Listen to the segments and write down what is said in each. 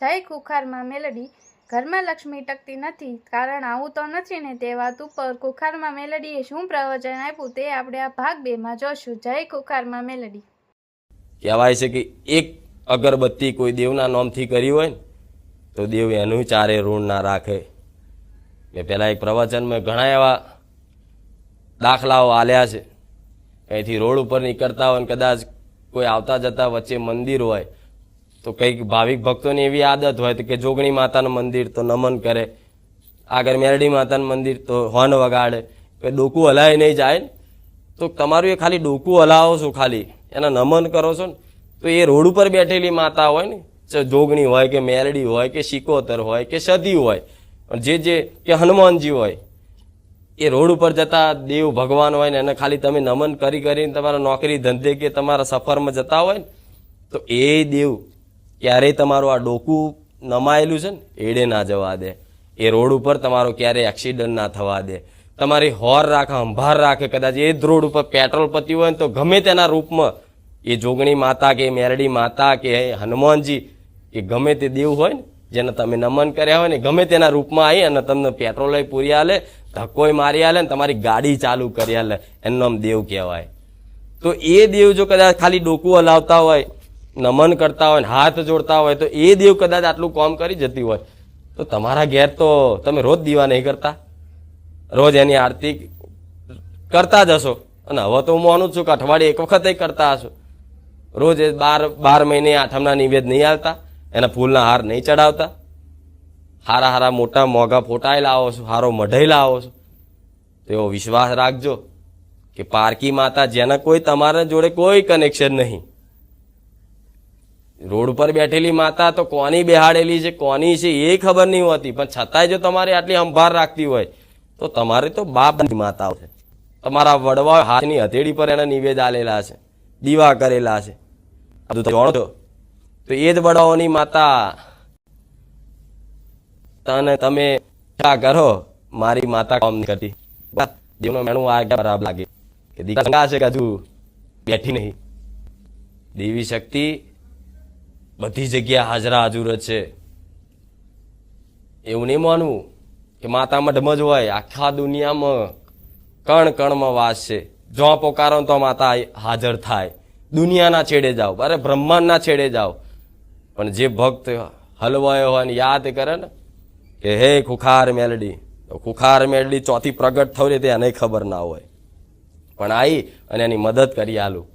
જય કુખારમાં મેલડી. ઘરમાં લક્ષ્મી ટકતી નથી, કારણ આવું તો નથી ને તે વાત ઉપર કુખારમાં મેલડીએ શું પ્રવચન આપ્યું તે આપણે આ ભાગ બેમાં જોશું. જય કુખારમાં મેલડી. કહેવાય છે કે એક અગરબત્તી કોઈ દેવના નામથી કરી હોય ને, તો દેવ એનું ચારે ઋણ ના રાખે. મેં પહેલાં એક પ્રવચનમાં ઘણા એવા દાખલાઓ આલ્યા છે. અહીંથી રોડ ઉપર નીકળતા હોય ને કદાચ કોઈ આવતા જતા વચ્ચે મંદિર હોય તો કંઈક ભાવિક ભક્તોની એવી આદત હોય તો કે જોગણી માતાનું મંદિર તો નમન કરે, આગળ મેરડી માતાનું મંદિર તો હોર્ન વગાડે કે ડોકું હલાય નહીં જાય, તો તમારું એ ખાલી ડોકું હલાવો છો ખાલી, એના નમન કરો છો ને, તો એ રોડ ઉપર બેઠેલી માતા હોય ને જોગણી હોય કે મેરડી હોય કે શિકોતર હોય કે સદી હોય જે જે કે હનુમાનજી હોય, એ રોડ ઉપર જતા દેવ ભગવાન હોય ને એને ખાલી તમે નમન કરી કરીને તમારા નોકરી ધંધે કે તમારા સફરમાં જતા હોય ને, તો એ દેવ ક્યારેય તમારું આ ડોકું નમાયેલું છે ને, એડે ના જવા દે. એ રોડ ઉપર તમારો ક્યારેય એક્સિડન્ટ ના થવા દે. તમારી હોર રાખે અંભાર રાખે, કદાચ એ જ રોડ ઉપર પેટ્રોલ પત્યું હોય ને તો ગમે તેના રૂપમાં એ જોગણી માતા કે મેરડી માતા કે હનુમાનજી કે ગમે તે દેવ હોય ને, જેને તમે નમન કર્યા હોય ને ગમે તેના રૂપમાં આવી અને તમને પેટ્રોલ પૂરી આલે ધક્કોય મારી આલે ને તમારી ગાડી ચાલુ કરી આલે. એનું નામ દેવ કહેવાય. તો એ દેવ જો કદાચ ખાલી ડોકું હલાવતા હોય નમન કરતા હોય ને હાથ જોડતા હોય તો એ દેવ કદાચ આટલું કામ કરી જતી હોય. તો તમારા ઘેર તો તમે રોજ દીવા નહીં કરતા. રોજ એની આરતી કરતા જ હશો. અને હવે તો હું માનું છું કે અઠવાડિયે એક વખતે કરતા હશો. રોજ એ બાર બાર મહિને આઠમના નિવેદ નહીં આવતા, એના ફૂલના હાર નહીં ચડાવતા. હારા હારા મોટા મોંઘા ફોટાયેલા લાવો છો, હારો મઢઈ લાવો છો. તો એવો વિશ્વાસ રાખજો કે પારકી માતા જેના કોઈ તમારા જોડે કોઈ કનેક્શન નહીં. રોડ પર બેઠેલી માતા તો કોની બેહાડેલી છે, કોની છે એ ખબર નહીં હોતી. પણ છતાંય જો તમારે આટલી અંભાર રાખતી હોય, તો તમારે તો બાપની માતા છે. તમારા વડવા હાથની હથેળી પર એને નિવેદ આલેલા છે, દીવા કરેલા છે. બધું તો એ જ વડાઓની માતા. તને તમે શા કરો, મારી માતા કામ નહીં કરતી. દેવનો મેણું આ ખરાબ લાગે. કે દીકરા છે કે બેઠી નહીં. દેવી શક્તિ બધી જગ્યા હાજરા હાજુર છે. એવું નહીં માનવું કે માતા મઢમાં જ હોય, આખા દુનિયામાં કણ કણમાં વાસ છે. જો પોકારો તો માતા હાજર થાય. દુનિયાના છેડે જાઓ. અરે બ્રહ્માંડના છેડે જાઓ. પણ જે ભક્ત હલવાયો હોય ને યાદ કરે ને કે, હે ખુખાર મેલડી. તો ખુખાર મેલડી ચોથી પ્રગટ થવી તે એને ખબર ના હોય. પણ આવી અને એની મદદ કરી આલું.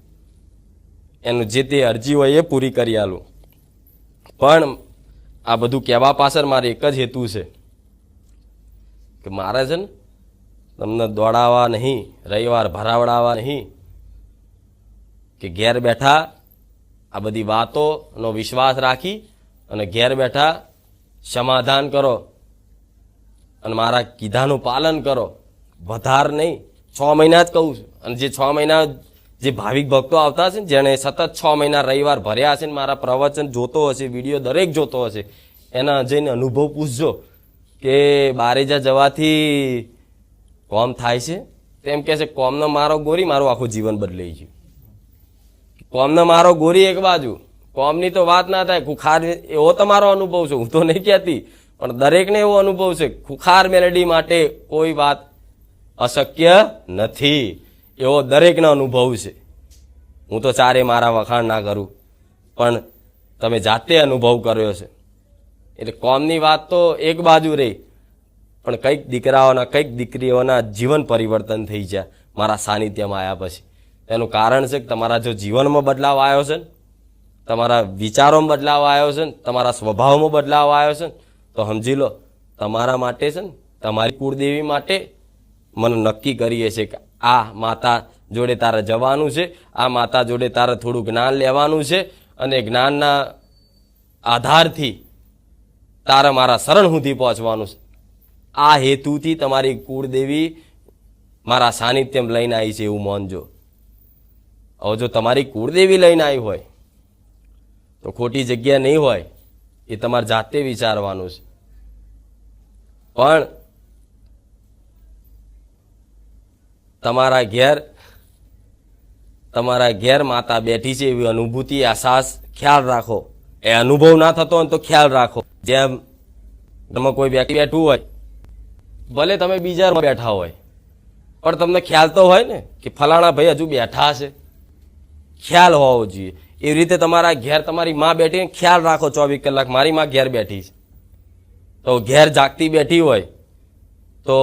એનું જે તે અરજી હોય એ પૂરી કરી આલું. પણ આ બધું કહેવા પાછળ મારે એક જ હેતુ છે કે મારે છે ને તમને દોડાવવા નહીં, રવિવાર ભરાવડાવવા નહીં, કે ઘેર બેઠા આ બધી વાતોનો વિશ્વાસ રાખી અને ઘેર બેઠા સમાધાન કરો અને મારા કીધાનું પાલન કરો. વધાર નહીં, છ મહિના જ કહું છું. અને જે છ મહિના જે ભાવિક ભક્તો આવતા હશે ને, જેણે સતત છ મહિના રવિવાર ભર્યા હશે ને, મારા પ્રવચન જોતો હશે, વીડિયો દરેક જોતો હશે, એના જઈને અનુભવ પૂછજો કે બારેજા જવાથી કોમ થાય છે? તેમ કહે છે, કોમનો મારો ગોરી, મારું આખું જીવન બદલાઈ ગયું. કોમનો મારો ગોરી એક બાજુ, કોમની તો વાત ના થાય, ખુખાર એવો તમારો અનુભવ છે. હું તો નહીં કહેતી, પણ દરેકને એવો અનુભવ છે, ખુખાર મેલેડી માટે કોઈ વાત અશક્ય નથી. એવો દરેકનો અનુભવ છે. હું તો ચારે મારા વખાણ ના કરું, પણ તમે જાતે અનુભવ કર્યો છે. એટલે કોમની વાત તો એક બાજુ રહી, પણ કંઈક દીકરાઓના, કંઈક દીકરીઓના જીવન પરિવર્તન થઈ ગયા મારા સાનિધ્યમાં આવ્યા પછી. એનું કારણ છે કે તમારા જો જીવનમાં બદલાવ આવ્યો છે ને, તમારા વિચારોમાં બદલાવ આવ્યો છે ને, તમારા સ્વભાવમાં બદલાવ આવ્યો છે ને, તો સમજી લો, તમારા માટે છે ને, તમારી કુળદેવી માટે મને નક્કી કરીએ છે કે આ માતા જોડે તારે જવાનું છે. આ માતા જોડે તારે થોડું જ્ઞાન લેવાનું છે અને જ્ઞાનના આધારથી તારે મારા શરણ સુધી પહોંચવાનું છે. આ હેતુથી તમારી કુળદેવી મારા સાનિધ્યમ લઈને આવી છે એવું માનજો. હવે જો તમારી કુળદેવી લઈને આવી હોય, તો ખોટી જગ્યા નહીં હોય, એ તમારે જાતે વિચારવાનું છે. પણ તમારા ઘેર તમારા ઘેર માતા બેઠી છે એવી અનુભૂતિ, અહેસાસ, ખ્યાલ રાખો. એ અનુભવ ના થતો હોય તો ખ્યાલ રાખો. જેમ તમે કોઈ વ્યક્તિ બેઠું હોય, ભલે તમે બીજા બેઠા હોય, પણ તમને ખ્યાલ તો હોય ને કે ફલાણા ભાઈ હજુ બેઠા છે ખ્યાલ હોવો જોઈએ. એવી રીતે તમારા ઘેર તમારી માં બેઠી ખ્યાલ રાખો ચોવીસ કલાક મારી માં ઘેર બેઠી છે. તો ઘેર જાગતી બેઠી હોય, તો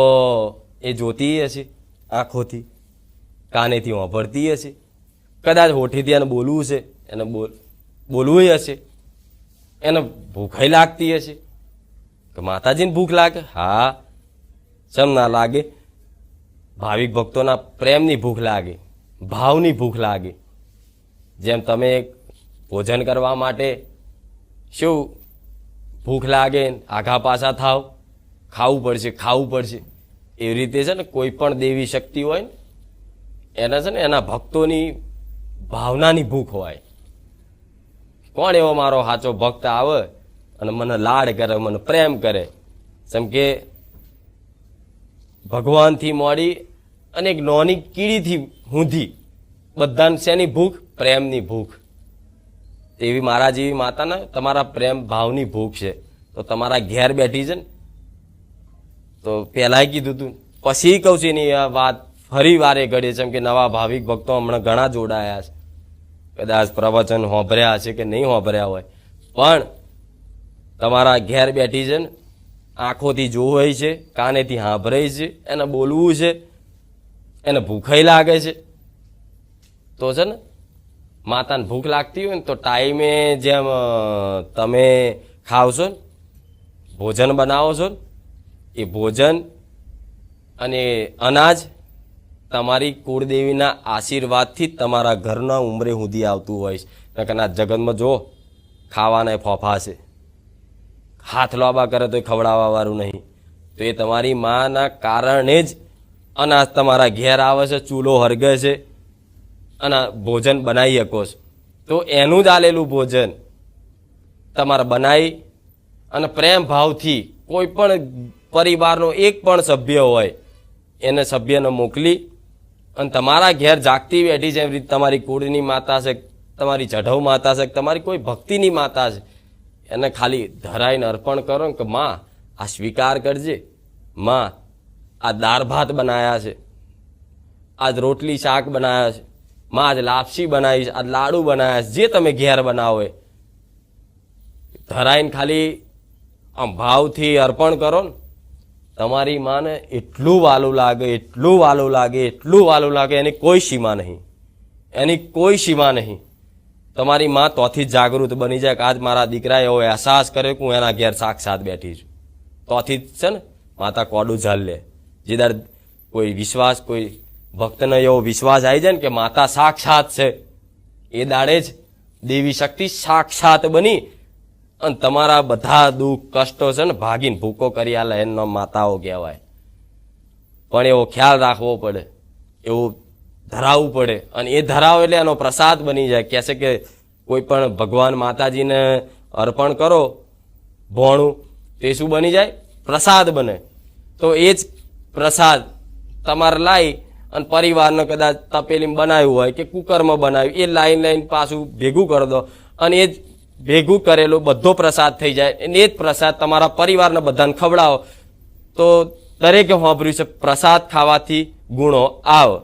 એ જોતી હશે. આંખોથી. કાનેથી વાંભળતી હશે. કદાચ હોઠીથી એને બોલવું છે એને બોલ, બોલવું હશે. એને ભૂખાઈ લાગતી હશે. કે માતાજીને ભૂખ લાગે? હા. ચમ ના લાગે. ભાવિક ભક્તોના પ્રેમની ભૂખ લાગે. ભાવની ભૂખ લાગે. જેમ તમે ભોજન કરવા માટે શું ભૂખ લાગે, આઘા પાછા થાવ. ખાવું પડશે ખાવું પડશે. એવી રીતે છે ને કોઈ પણ દેવી શક્તિ હોય ને, એના છે ને એના ભક્તોની ભાવનાની ભૂખ હોય. કોણ એવો મારો સાચો ભક્ત આવે અને મને લાડ કરે, મને પ્રેમ કરે? જેમ કે ભગવાનથી મોડી અને એક નોની કીડીથી ઊંધી, બધાને શેની ભૂખ? પ્રેમની ભૂખ. એવી મારા જેવી માતાના તમારા પ્રેમ ભાવની ભૂખ છે. તો તમારા ઘેર બેઠી છે ને તો પહેલાંય કીધું તું. પછી કહું છું એની આ વાત ફરી વારે ઘડીએ છે એમ કે નવા ભાવિક ભક્તો હમણાં ઘણા જોડાયા છે. કદાચ પ્રવચન હોંભર્યા છે કે નહીં હોંભર્યા હોય. પણ તમારા ઘેર બેઠી છે ને, આંખોથી જોવાય છે, કાનેથી સાંભળાય છે, એને બોલવું છે, એને ભૂખાઈ લાગે છે. તો છે ને, માતાને ભૂખ લાગતી હોય ને, તો ટાઈમે જેમ તમે ખાવ છો ને, ભોજન બનાવો છો ને એ ભોજન અને અનાજ તમારી કુળદેવીના આશીર્વાદથી તમારા ઘરના ઉંમરે સુધી આવતું હોય છે. નકરના જગતમાં જો ખાવાના ફોફાશે હાથ લોબા કરે તો ખવડાવવા વાળું નહીં. તો એ તમારી માના કારણે જ અનાજ તમારા ઘેર આવે છે, ચૂલો હરગે છે, અને ભોજન બનાવી શકો છો. તો એનું જ આલેલું ભોજન તમારે બનાવી અને પ્રેમ ભાવથી કોઈ પણ પરિવારનો એક પણ સભ્ય હોય, એને સભ્યને મોકલી અને તમારા ઘેર જાગતી બેઠી છે એવી રીતે તમારી કુળની માતા છે, તમારી જઢવ માતા છે, તમારી કોઈ ભક્તિની માતા છે, એને ખાલી ધરાઈને અર્પણ કરો કે માં, આ સ્વીકાર કરજે. માં, આ દાળ ભાત બનાવ્યા છે, આજ રોટલી શાક બનાવ્યા છે, માં આજ લાપસી બનાવી છે, આજ લાડુ બનાવ્યા છે, જે તમે ઘેર બનાવો ધરાઈને ખાલી આમ ભાવથી અર્પણ કરો ને. તમારી માને એટલું વાલું લાગે, એટલું વાલું લાગે, એટલું વાલું લાગે, એની કોઈ સીમા નહીં. એની કોઈ સીમા નહીં. તમારી માં તોથી જાગૃત બની જાય કે આજ મારા દીકરાએ એવો અહેસાસ કર્યો કે હું એના ઘેર સાક્ષાત બેઠી છું. તોથી જ છે ને માતા કોડું ઝાલ લે. જે દર કોઈ વિશ્વાસ, કોઈ ભક્તને એવો વિશ્વાસ આવી જાય ને કે માતા સાક્ષાત છે, એ દાડે જ દેવી શક્તિ સાક્ષાત બની અને તમારા બધા દુઃખ, કષ્ટો છે ને, ભાગીને ભૂકો કરી આલે એનો માતાઓ કહેવાય. પણ એવો ખ્યાલ રાખવો પડે, એવું ધરાવવું પડે. અને એ ધરાવ એટલે એનો પ્રસાદ બની જાય. કહે છે કે કોઈ પણ ભગવાન માતાજીને અર્પણ કરો, ભોણું, તે શું બની જાય? પ્રસાદ બને. તો એ જ પ્રસાદ તમારે લાવી અને પરિવારને કદાચ તપેલીમાં બનાવ્યું હોય કે કુકરમાં બનાવ્યું, એ લાઈન લાઈન પાછું ભેગું કરી દો. અને એ જ ભેગું કરેલો, બધો પ્રસાદ થઈ જાય. અને એ જ પ્રસાદ તમારા પરિવારને બધાને ખવડાવો. તો દરેકે સાંભળ્યું છે, પ્રસાદ ખાવાથી ગુણો આવ.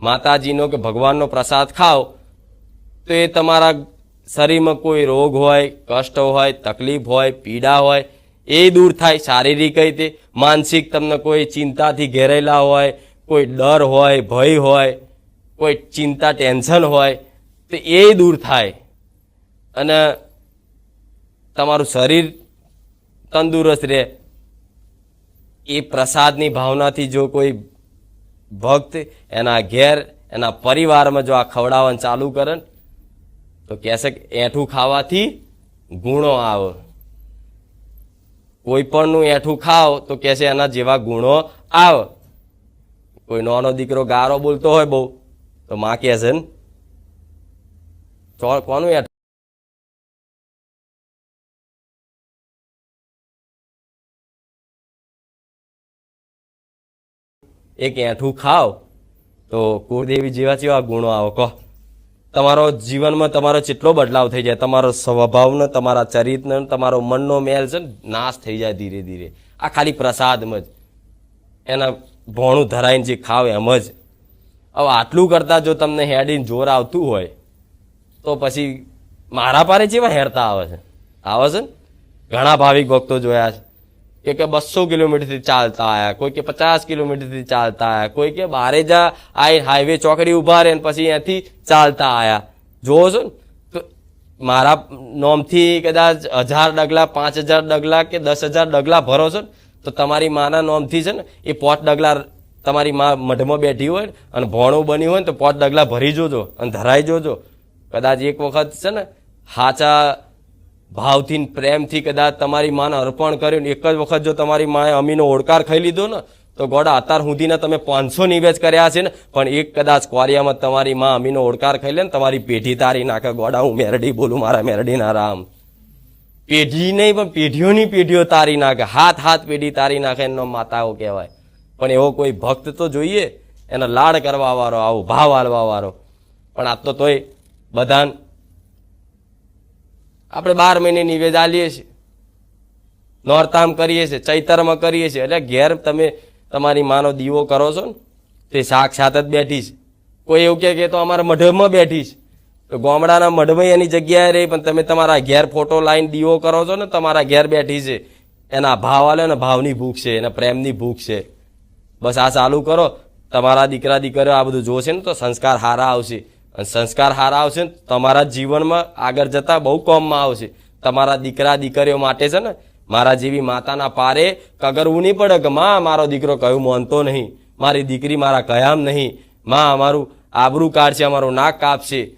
માતાજીનો કે ભગવાનનો પ્રસાદ ખાઓ તો એ તમારા શરીરમાં કોઈ રોગ હોય, કષ્ટ હોય, તકલીફ હોય, પીડા હોય, એ દૂર થાય શારીરિક રીતે. માનસિક તમને કોઈ ચિંતાથી ઘેરેલા હોય, કોઈ ડર હોય, ભય હોય, કોઈ ચિંતા, ટેન્શન હોય, તો એ દૂર થાય. અને તમારું શરીર તંદુરસ્ત રહે. એ પ્રસાદની ભાવનાથી જો કોઈ ભક્ત એના ઘેર, એના પરિવારમાં જો આ ખવડાવવાનું ચાલુ કરે તો કહેશે કે એઠું ખાવાથી ગુણો આવે. કોઈ પણનું એઠું ખાઓ તો કહેશે એના જેવા ગુણો આવે. કોઈ નાનો દીકરો ગારો બોલતો હોય બહુ, તો માં કહેશે ને કોનું એઠું એક એઠું ખાવ તો કુળદેવી જેવા જેવા ગુણો આવો, કહો. તમારો જીવનમાં તમારો જેટલો બદલાવ થઈ જાય, તમારો સ્વભાવનો, તમારા ચરિત્રનો, તમારો મનનો મેલ છે નાશ થઈ જાય ધીરે ધીરે. આ ખાલી પ્રસાદમાં જ. એના ભોણું ધરાઈને જે ખાવ એમ જ. હવે આટલું કરતાં જો તમને હેડીને જોર આવતું હોય, તો પછી મારા પારે જેવા હેરતા આવે છે. આવે છે ને? ઘણા ભાવિક ભક્તો જોયા છે. કે કે બસો કિલોમીટરથી ચાલતા આવ્યા કોઈ કે પચાસ કિલોમીટરથી ચાલતા આવ્યા કોઈ કે બારે જા આઈ હાઈવે ચોકડી ઊભા રહે પછી અહીંયાથી ચાલતા આવ્યા જોવો છો ને? તો મારા નોમથી કદાચ હજાર ડગલા, પાંચ હજાર ડગલા કે દસ હજાર ડગલા ભરો છો ને, તો તમારી માના નોમથી છે ને, એ પોટ ડગલા તમારી માં મઢમાં બેઠી હોય અને ભોણું બન્યું હોય ને, તો પોટ ડગલા ભરી જોજો અને ધરાઈ જોજો. કદાચ એક વખત છે ને, હાચા ભાવથી પ્રેમથી કદાચ તમારી માને અર્પણ કર્યું ને એક જ વખત જો તમારી માએ અમીનો ઓળકાર ખાઈ લીધો ને, તો ગોડા અત્યાર સુધીના તમે પાંચસો નિવેશ કર્યા છે ને, પણ એક કદાચ કોરિયામાં તમારી માં અમીનો ઓળકાર ખાઈ લે ને, તમારી પેઢી તારી નાખે. ગોડા, હું મેરડી બોલું, મારા મેરડીના રામ. પેઢી નહીં, પણ પેઢીઓની પેઢીઓ તારી નાખે. હાથ હાથ પેઢી તારી નાખે એનો માતાઓ કહેવાય. પણ એવો કોઈ ભક્ત તો જોઈએ, એનો લાડ કરવા વાળો, આવો ભાવ હાલવા વાળો. પણ આ તો તોય બધાને આપણે બાર મહિનેની વેદ આલીએ છીએ. નોરતામ કરીએ છીએ, ચૈતરમાં કરીએ છીએ. એટલે ઘેર તમે તમારી માનો દીવો કરો છો ને, તે સાક્ષાત જ બેઠી છે. કોઈ એવું કહે કે તો અમારા મઢમાં બેઠી છે. તો ગામડાના મઢમાં એની જગ્યાએ રહી, પણ તમે તમારા ઘેર ફોટો લાઈન દીવો કરો છો ને, તમારા ઘેર બેઠી છે. એના ભાવ આલે ને ભાવની ભૂખ છે, એના પ્રેમની ભૂખ છે. બસ આ ચાલુ કરો. તમારા દીકરા દીકરીઓ આ બધું જોશે ને, તો સંસ્કાર હારા આવશે. અને સંસ્કાર સારા આવશે ને, તમારા જીવનમાં આગળ જતા બહુ કોમમાં આવશે. તમારા દીકરા, દીકરીઓ માટે છે ને, મારા જેવી માતાના પારે કગરવું નહીં પડે કે, માં, મારો દીકરો કયું માનતો નહીં. મારી દીકરી મારા કયામ નહીં. માં, અમારું આબરું કાઢશે, અમારું નાક કાપશે.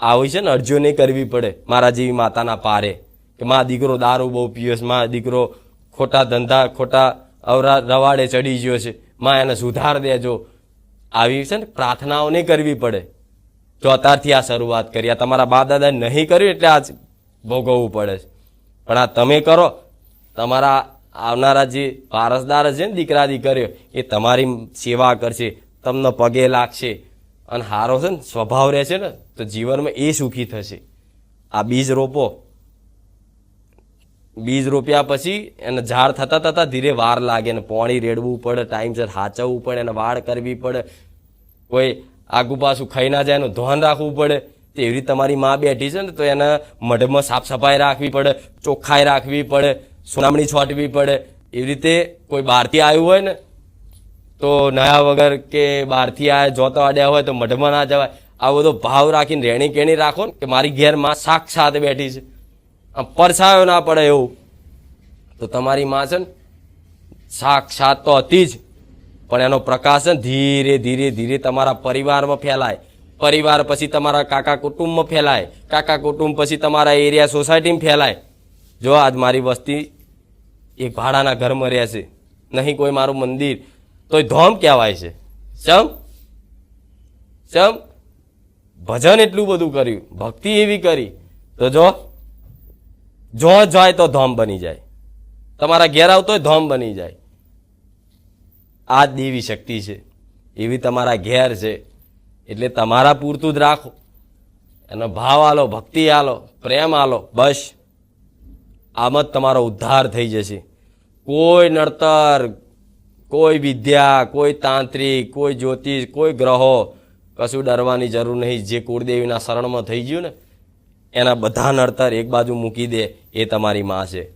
આવી છે ને, અરજીઓ નહીં કરવી પડે મારા જેવી માતાના પારે. કે, માં, દીકરો દારૂ બહુ પીયો છે. માં, દીકરો ખોટા ધંધા, ખોટા અવરા રવાડે ચડી ગયો છે. માં, એને સુધાર દેજો. આવી છે ને, પ્રાર્થનાઓ નહીં કરવી પડે. જો અત્યારથી આ શરૂઆત કરી, આ તમારા બા દાદા નહીં કર્યું એટલે આ ભોગવવું પડે છે. પણ આ તમે કરો, તમારા આવનારા જે વારસદાર છે ને દીકરા દીકરીઓ એ તમારી સેવા કરશે, તમને પગે લાગશે અને હારો છે ને સ્વભાવ રહેશે ને, તો જીવનમાં એ સુખી થશે. આ બીજ રોપો. બીજ રોપ્યા પછી એને ઝાડ થતાં થતાં ધીરે વાર લાગે ને પાણી રેડવું પડે ટાઈમસર હાચવવું પડે એને વાડ કરવી પડે. કોઈ આગુ પાછું ખાઈ ના જાય એનું ધ્યાન રાખવું પડે. તેવી રીતે તમારી માં બેઠી છે ને, તો એના મઢમાં સાફ સફાઈ રાખવી પડે, ચોખ્ખાઈ રાખવી પડે સુનામણી છોટવી પડે. એવી રીતે કોઈ બહારથી આવ્યું હોય ને, તો નયા વગર કે બહારથી આ જોતા આડ્યા હોય તો મઢમાં ના જવાય. આ બધો ભાવ રાખીને રેણી કેણી રાખો ને, કે મારી ઘેરમાં સાક્ષાત બેઠી છે. આમ પરછાયો ના પડે એવું. તો તમારી માં છે ને, સાક્ષાત તો હતી જ. પણ એનો પ્રકાશ ધીરે ધીરે ધીરે તમારા પરિવારમાં ફેલાય. પરિવાર પછી તમારા કાકા કુટુંબમાં ફેલાય. કાકા કુટુંબ પછી તમારા એરિયા સોસાયટીમાં ફેલાય. જો આજ મારી વસ્તી એક ભાડાના ઘરમાં રહે છે, નહીં કોઈ મારું મંદિર, તોય ધોમ કહેવાય છે. ચમ ચમ ભજન એટલું બધું કર્યું. ભક્તિ એવી કરી. તો જો જો જાય તો ધોમ બની જાય. તમારા ઘેર આવતોય ધોમ બની જાય. આ દેવી શક્તિ છે. એવી તમારા ઘેર છે. એટલે તમારા પૂરતું જ રાખો. એનો ભાવ આલો, ભક્તિ આલો, પ્રેમ આલો, બસ. આમ જ તમારો ઉદ્ધાર થઈ જશે. કોઈ નડતર, કોઈ વિદ્યા, કોઈ તાંત્રિક, કોઈ જ્યોતિષ, કોઈ ગ્રહો કશું ડરવાની જરૂર નહીં. જે કુળદેવીના શરણમાં થઈ ગયું ને, એના બધા નડતર એક બાજુ મૂકી દે એ તમારી માં છે.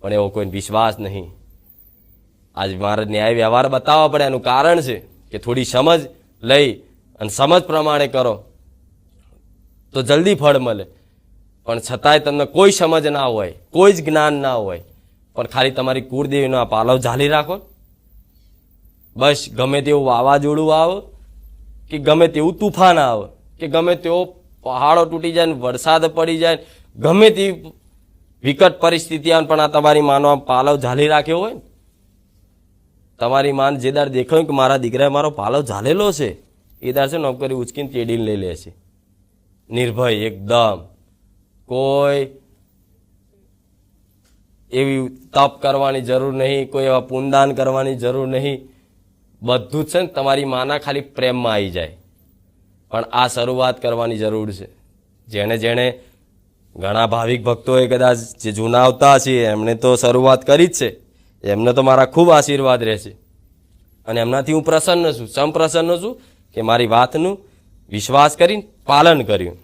પણ એવો કોઈ વિશ્વાસ નહીં. આજ મારે ન્યાય વ્યવહાર બતાવવા પડે, એનું કારણ છે કે થોડી સમજ લઈ અને સમજ પ્રમાણે કરો. તો જલ્દી ફળ મળે. પણ છતાંય તમને કોઈ સમજ ના હોય, કોઈ જ જ્ઞાન ના હોય. પણ ખાલી તમારી કુળદેવીનો આ પાલવ ઝાલી રાખો. બસ ગમે તેવું વાવાઝોડું આવે, કે ગમે તેવું તુફાન આવે, કે ગમે તેવો પહાડો તૂટી જાય ને વરસાદ પડી જાય ગમે તેવી વિકટ પરિસ્થિતિ આવે પણ આ તમારી માનો આમ પાલવ ઝાલી રાખ્યો હોય ને તમારી માન જે દાર દેખાયું કે મારા દીકરાએ મારો પાલવ ઝાલેલો છે, એ દાર છે નોકરી ઉચકીને તેડીને લઈ લે છે. નિર્ભય એકદમ. કોઈ એવી તપ કરવાની જરૂર નહીં, કોઈ એવા પુનદાન કરવાની જરૂર નહીં. બધું જ છે ને તમારી માના ખાલી પ્રેમમાં આવી જાય. પણ આ શરૂઆત કરવાની જરૂર છે. જેણે જેણે ઘણા ભાવિક ભક્તોએ કદાચ જે જૂના આવતા છે એમણે તો શરૂઆત કરી જ છે. એમને તો મારા ખૂબ આશીર્વાદ રહેશે. અને એમનાથી હું પ્રસન્ન છું. સંપ્રસન્ન છું કે મારી વાતનું વિશ્વાસ કરીને પાલન કર્યું.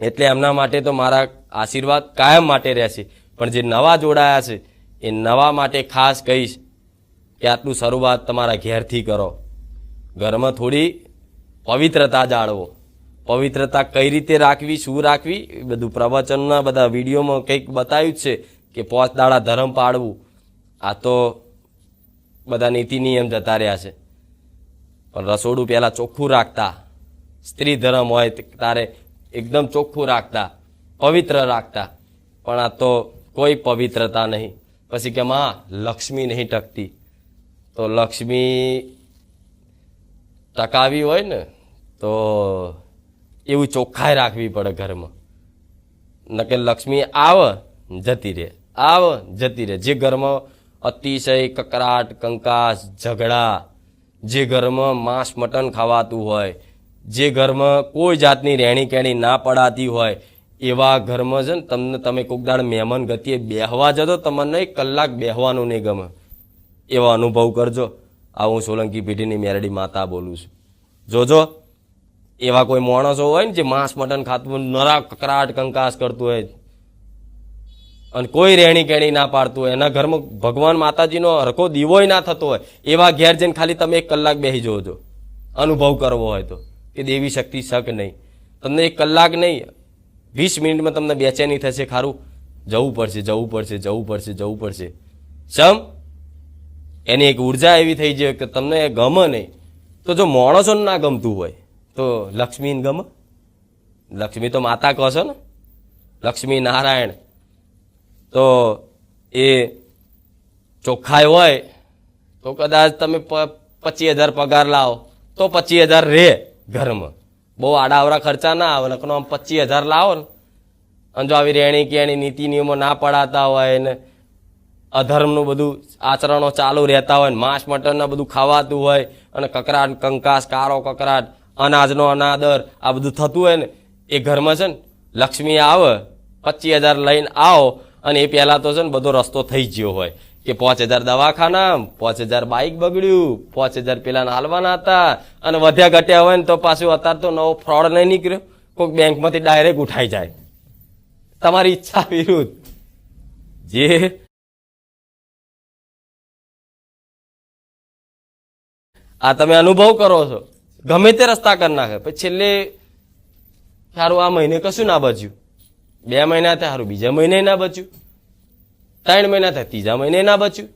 એટલે એમના માટે તો મારા આશીર્વાદ કાયમ માટે રહેશે. પણ જે નવા જોડાયા છે, એ નવા માટે ખાસ કહીશ કે આટલું શરૂઆત તમારા ઘેરથી કરો. ઘરમાં થોડી પવિત્રતા જાળવો. પવિત્રતા કઈ રીતે રાખવી, શું રાખવી, એ બધું પ્રવચનના બધા વિડીયોમાં કંઈક બતાવ્યું છે કે પોચ દાડા ધર્મ પાળવું આ તો બધા નીતિ નિયમ જતા રહ્યા છે. પણ રસોડું પહેલાં ચોખ્ખું રાખતા, સ્ત્રી ધર્મ હોય તારે એકદમ ચોખ્ખું રાખતા, પવિત્ર રાખતા. પણ આ તો કોઈ પવિત્રતા નહીં. પછી કે માં, લક્ષ્મી નહીં ટકતી. તો લક્ષ્મી ટકાવી હોય ને, તો એવું ચોખ્ખાઈ રાખવી પડે ઘરમાં. નકે લક્ષ્મી આવ જતી રહે. આવ જતી રહે. જે ઘરમાં અતિશય કકરાટ, કંકાસ, ઝઘડા, જે ઘરમાં માંસ, મટન ખાવાતું હોય, જે ઘરમાં કોઈ જાતની રહેણી કેણી ના પડાતી હોય, એવા ઘરમાં છે ને તમને, તમે કોક દાડ મહેમાન ગતિએ બેહવા જતો તમને એક કલાક બેહવાનું નહીં ગમે. એવો અનુભવ કરજો. આ હું સોલંકી પેઢીની મેરડી માતા બોલું છું. જોજો, એવા કોઈ માણસો હોય ને જે માંસ, મટન ખાતું નરા, કકરાટ, કંકાસ કરતું હોય અને કોઈ રહેણી કેણી ના પાડતું હોય, એના ઘરમાં ભગવાન માતાજીનો હરકો દીવોય ના થતો હોય, એવા ઘેર જઈને ખાલી તમે એક કલાક બેસી જોજો અનુભવ કરવો હોય તો, કે દેવી શક્તિ શક નહીં. તમને એક કલાક નહીં, વીસ મિનિટમાં તમને બેચેની થશે ખારું. જવું પડશે જવું પડશે જવું પડશે જવું પડશે. સમ એની એક ઊર્જા એવી થઈ જાય કે તમને એ ગમે નહીં. તો જો માણસોને ના ગમતું હોય, તો લક્ષ્મીને ગમે. લક્ષ્મી તો માતા કહો છો ને? લક્ષ્મી નારાયણ. તો એ ચોખ્ખાઈ હોય, તો કદાચ તમે પચીસ હજાર પગાર લાવો, તો પચીસ હજાર રહે ઘરમાં. બહુ આડાવરા ખર્ચા ના આવે, નકર આમ પચીસ હજાર લાવો ને. અને જો આવી રહેણી કેણી નીતિ નિયમો ના પડાતા હોય ને, અધર્મનું બધું આચરણો ચાલુ રહેતા હોય ને, માંસ મટનના બધું ખાવાતું હોય, અને કકરાટ, કંકાસ કારો કકરાટ, અનાજનો અનાદર, આ બધું થતું હોય ને, એ ઘરમાં છે ને, લક્ષ્મી આવે, પચીસ હજાર લઈને આવો અને એ પહેલાં તો છે ને બધો રસ્તો થઈ ગયો હોય. કે પાંચ હજાર દવાખાના, પાંચ હજાર બાઇક બગડ્યું, પાંચ હજાર પેલા હાલવાના હતા. અને વધ્યા ઘટ્યા હોય ને તો પાછું અત્યારે તો નવો ફ્રોડ નહીં નીકળ્યો. કોઈક બેંકમાંથી ડાયરેક્ટ ઉઠાઈ જાય. તમારી ઈચ્છા વિરુદ્ધ. જે આ તમે અનુભવ કરો છો. ગમે તે રસ્તા કરી નાખે. પછી છેલ્લે સારું આ મહિને કશું ના બચ્યું. બે મહિના થયા સારું બીજા મહિને ના બચ્યું. ત્રણ મહિના થયા, ત્રીજા મહિને ના બચ્યું.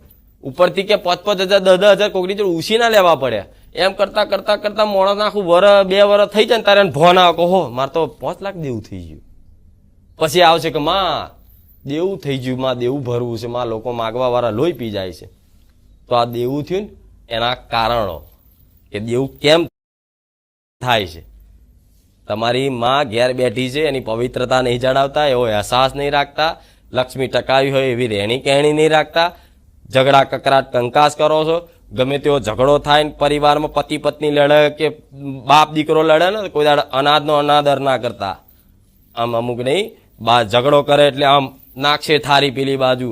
ઉપરથી કે પાંચ પાંચ હજાર, દસ દસ હજાર કોકની જોડે ઉછી ના લેવા પડ્યા. એમ કરતા કરતા કરતા મોણસ આખું વર બે વર થઈ જાય તારે એને ફોન હો, મારે તો પાંચ લાખ દેવું થઈ ગયું. પછી આવશે કે, માં, દેવું થઈ ગયું, માં, દેવું ભરવું છે, માં, લોકો માગવા વાળા લોહી પી જાય છે. તો આ દેવું થયું ને એના કારણો, કે દેવું કેમ થાય છે? તમારી માં ઘેર બેઠી છે, એની પવિત્રતા નહીં જણાવતા, એવો અહેસાસ નહીં રાખતા, લક્ષ્મી ટકાવી હોય એવી રહેણી કહેણી નહીં રાખતા, ઝઘડા, કકરાટ, કંકાસ કરો છો, ગમે તેવો ઝઘડો થાય ને પરિવારમાં પતિ પત્ની લડે કે બાપ દીકરો લડે ને કોઈ દાડો અનાજનો અનાદર ના કરતા. આમ અમુક નહીં, બા ઝઘડો કરે એટલે આમ નાખશે થારી પેલી બાજુ.